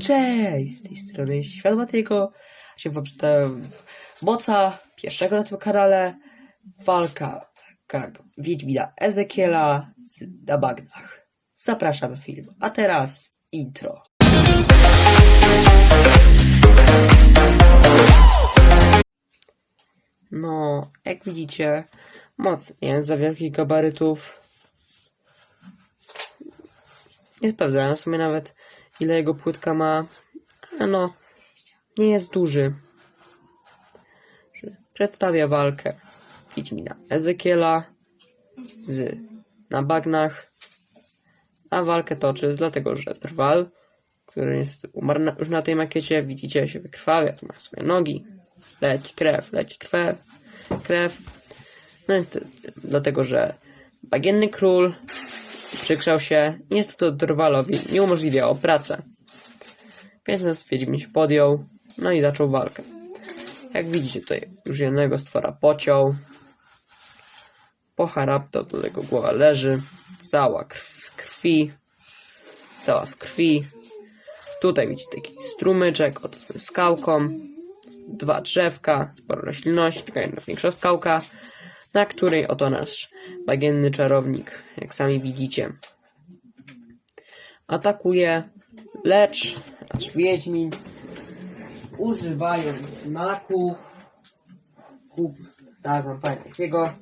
Cześć, z tej strony Światłatego. Się wam przedstawiam moca pierwszego na tym kanale. Walka jak Wiedźmina Ezekiela z, na bagnach. Zapraszam film. A teraz intro. No, jak widzicie, moc nie jest za wielkich gabarytów. Nie sprawdzałem sobie nawet, ile jego płytka ma, ale no, nie jest duży. Przedstawia walkę Wiedźmina Ezekiela z, na bagnach, a walkę toczy dlatego, że Drwal, który niestety umarł na, już na tej makiecie, widzicie, się wykrwawia, tu ma swoje nogi, leci krew, leci krew, krew. No niestety, dlatego, że bagienny król przykrzał się i niestety Drwalowi nie umożliwiało pracę. Więc nas Wiedźmin się podjął, no i zaczął walkę. Jak widzicie tutaj już jednego stwora pociął. Pocharaptał, do tego głowa leży. Cała krw, krwi. Cała w krwi. Tutaj widzicie taki strumyczek otoczony skałką. Dwa drzewka, sporo roślinności, taka jedna większa skałka, na której oto nasz bagienny czarownik, jak sami widzicie, atakuje, lecz nasz wiedźmin używając znaku kup, zaraz wam powiem jakiego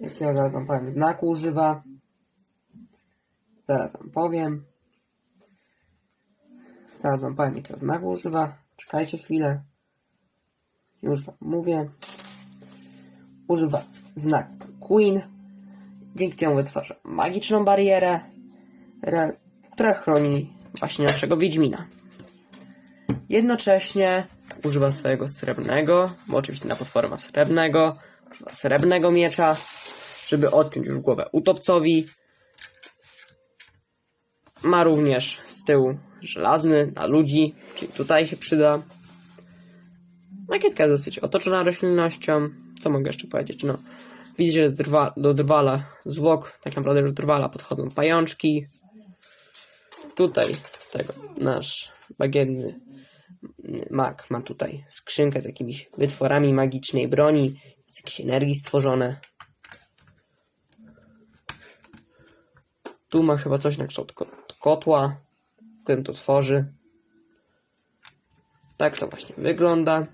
jakiego zaraz wam powiem. Znaku używa. Zaraz wam powiem. Zaraz wam powiem jakiego znaku używa. Czekajcie chwilę. Już wam mówię używa znaku Queen dzięki temu wytwarza magiczną barierę która chroni właśnie naszego Wiedźmina Jednocześnie używa swojego srebrnego, bo oczywiście na potwory ma srebrnego, srebrnego miecza, żeby odciąć już głowę utopcowi. Ma również z tyłu żelazny na ludzi, czyli tutaj się przyda. Makietka jest dosyć otoczona roślinnością. Co mogę jeszcze powiedzieć? No, widzicie, że drwa, do drwala zwłok, tak naprawdę do drwala podchodzą pajączki. Tutaj tego nasz bagienny Mag ma tutaj skrzynkę z jakimiś wytworami magicznej broni, z jakiejś energii stworzone. Tu ma chyba coś na kształt ko- kotła, w którym to tworzy. Tak to właśnie wygląda.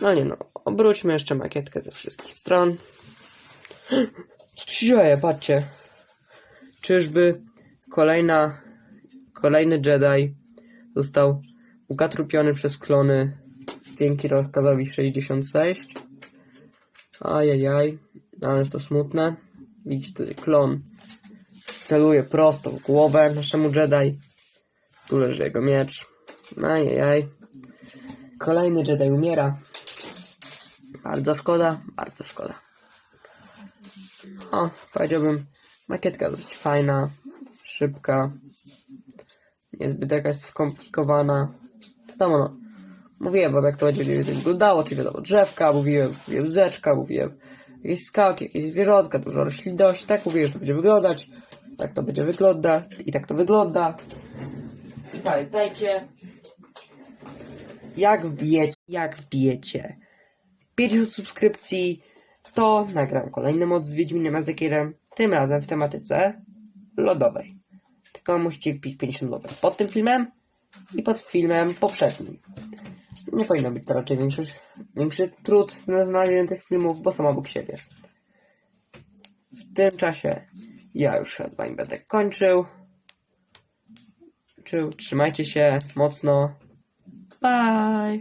No nie no, obróćmy jeszcze makietkę ze wszystkich stron. Co tu się dzieje? Patrzcie. Czyżby kolejna, kolejny Jedi został ukatrupiony przez klony dzięki rozkazowi 66. Ajajaj, ależ to smutne. Widzicie klon celuje prosto w głowę naszemu Jedi. Tu leży jego miecz. Ajajaj. Kolejny Jedi umiera. Bardzo szkoda, bardzo szkoda. O, powiedziałbym, makietka dosyć fajna, szybka, niezbyt jakaś skomplikowana. Wiadomo, no. Mówiłem wam, jak to będzie wyglądało, czyli wiadomo, drzewka, mówiłem, mówiłem rzeczka, mówiłem jakieś skałki, jakieś zwierzątka, dużo roślinności, tak mówiłem, że to będzie wyglądać, tak to będzie wygląda i tak to wygląda. I pamiętajcie, jak wbijecie, jak wbijecie 50 subskrypcji, to nagram kolejny mod z Wiedźminem Ezekielem, tym razem w tematyce lodowej. Tylko musicie wbić 50 zł pod tym filmem i pod filmem poprzednim. Nie powinno być to raczej większość, większy trud na znalezienie tych filmów, bo są obok siebie. W tym czasie ja już z wami będę kończył. Czył, Trzymajcie się mocno. Bye!